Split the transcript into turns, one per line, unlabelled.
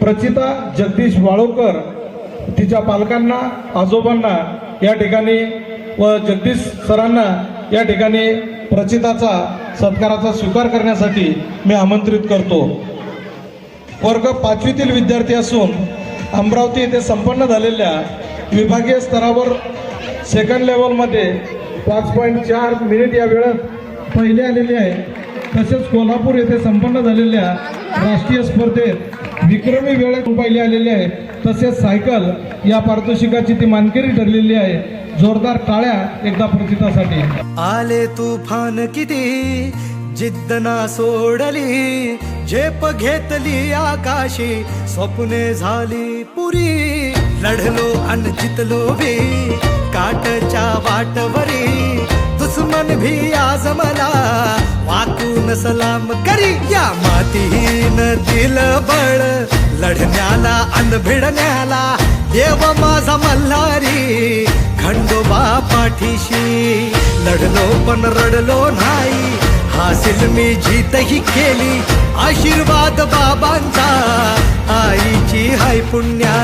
प्रचिता जगदीश वाळोकर तिच्या पालकांना आजोबांना या ठिकाणी व जगदीश सरांना या ठिकाणी प्रचिताचा सत्काराचा स्वीकार करण्यासाठी मी आमंत्रित करतो. वर्ग पाचवीतील विद्यार्थी असून अमरावती येथे संपन्न झालेल्या विभागीय स्तरावर सेकंड लेवलमध्ये पाच पॉईंट चार मिनिट या वेळात पहिले आलेले आहे तसेच कोल्हापूर येथे संपन्न झालेल्या राष्ट्रीय स्पर्धेत विक्रमी वेळेत पहिले आलेले आहे. तसेच सायकल या पारितोषिकाची ती मानकरी ठरलेली आहे. जोरदार टाळ्या एकदा प्रचितासाठी
आले तुफान किती? जिद्द ना सोडली. झेप घेतली आकाशी. स्वप्ने झाली पुरी. लढलो अन जितलो बी. काटच्या वाटवरी. दुश्मन भी आज सलाम करी या मातीहीन दिल बळ लढण्याला अन भिडण्याला देव माझा मल्हारी. खंडोबा पाठीशी लढलो पण रडलो नाही. हासिल मी जीतही केली. आशीर्वाद बाबांचा. आईची हाय पुण्या